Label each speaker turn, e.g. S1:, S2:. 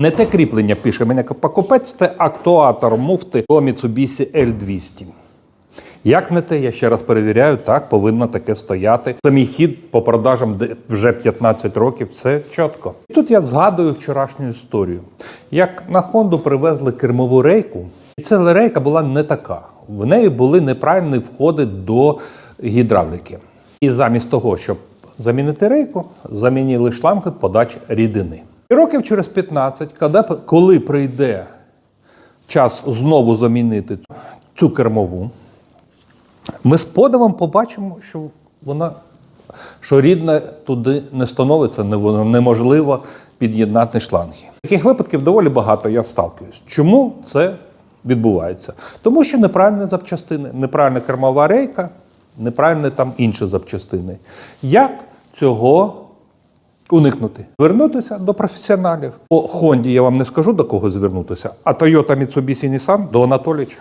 S1: Не те кріплення пише мене покупець, це актуатор муфти до Mitsubishi L200. Як не те, я ще раз перевіряю, так повинно таке стояти. Самий хід по продажам вже 15 років, це чітко. І тут я згадую вчорашню історію. Як на Хонду привезли кермову рейку, і ця рейка була не така. В неї були неправильні входи до гідравліки. І замість того, щоб замінити рейку, замінили шланги подачі рідини. І років через 15, коли, прийде час знову замінити цю кермову, ми з подивом побачимо, що вона що рідне туди не становиться, не- неможливо під'єднати шланги. Таких випадків доволі багато я сталкуюсь. Чому це відбувається? Тому що неправильні запчастини, неправильна кермова рейка, неправильні там інші запчастини. Як цього уникнути? Звернутися до професіоналів. По Хонді я вам не скажу до кого звернутися, а Toyota Mitsubishi Nissan до Анатолійовича.